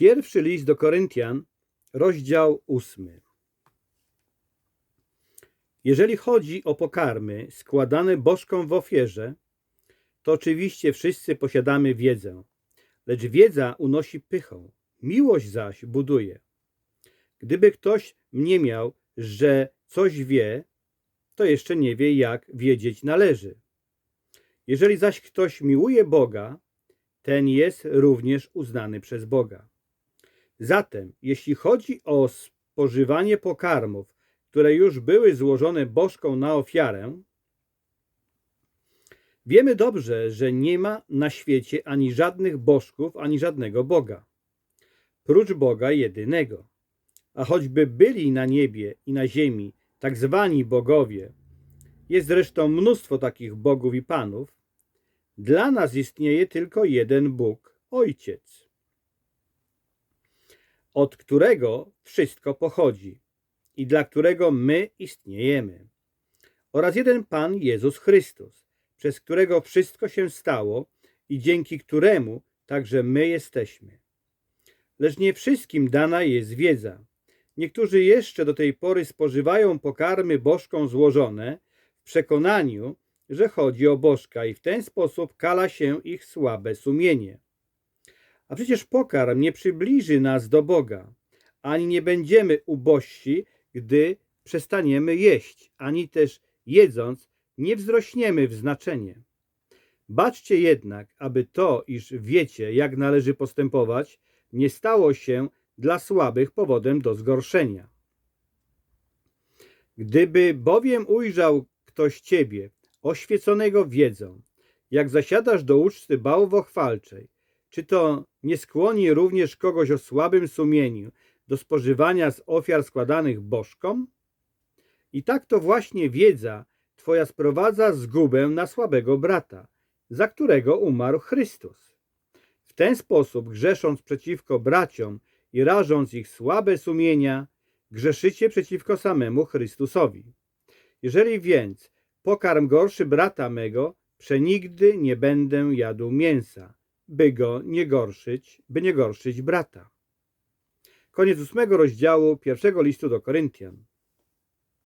Pierwszy list do Koryntian, rozdział ósmy. Jeżeli chodzi o pokarmy składane bożkom w ofierze, to oczywiście wszyscy posiadamy wiedzę, lecz wiedza unosi pychą, miłość zaś buduje. Gdyby ktoś mniemał, że coś wie, to jeszcze nie wie, jak wiedzieć należy. Jeżeli zaś ktoś miłuje Boga, ten jest również uznany przez Boga. Zatem, jeśli chodzi o spożywanie pokarmów, które już były złożone bożką na ofiarę, wiemy dobrze, że nie ma na świecie ani żadnych bożków, ani żadnego Boga, prócz Boga jedynego. A choćby byli na niebie i na ziemi tak zwani bogowie, jest zresztą mnóstwo takich bogów i panów, dla nas istnieje tylko jeden Bóg, Ojciec, od którego wszystko pochodzi i dla którego my istniejemy, oraz jeden Pan Jezus Chrystus, przez którego wszystko się stało i dzięki któremu także my jesteśmy. Lecz nie wszystkim dana jest wiedza. Niektórzy jeszcze do tej pory spożywają pokarmy bożką złożone w przekonaniu, że chodzi o bożka i w ten sposób kala się ich słabe sumienie. A przecież pokarm nie przybliży nas do Boga, ani nie będziemy ubożsi, gdy przestaniemy jeść, ani też jedząc nie wzrośniemy w znaczenie. Baczcie jednak, aby to, iż wiecie, jak należy postępować, nie stało się dla słabych powodem do zgorszenia. Gdyby bowiem ujrzał ktoś ciebie, oświeconego wiedzą, jak zasiadasz do uczty bałwochwalczej, czy to nie skłoni również kogoś o słabym sumieniu do spożywania z ofiar składanych bożkom? I tak to właśnie wiedza twoja sprowadza zgubę na słabego brata, za którego umarł Chrystus. W ten sposób, grzesząc przeciwko braciom i rażąc ich słabe sumienia, grzeszycie przeciwko samemu Chrystusowi. Jeżeli więc pokarm gorszy brata mego, przenigdy nie będę jadł mięsa, by go nie gorszyć, by nie gorszyć brata. Koniec ósmego rozdziału pierwszego listu do Koryntian.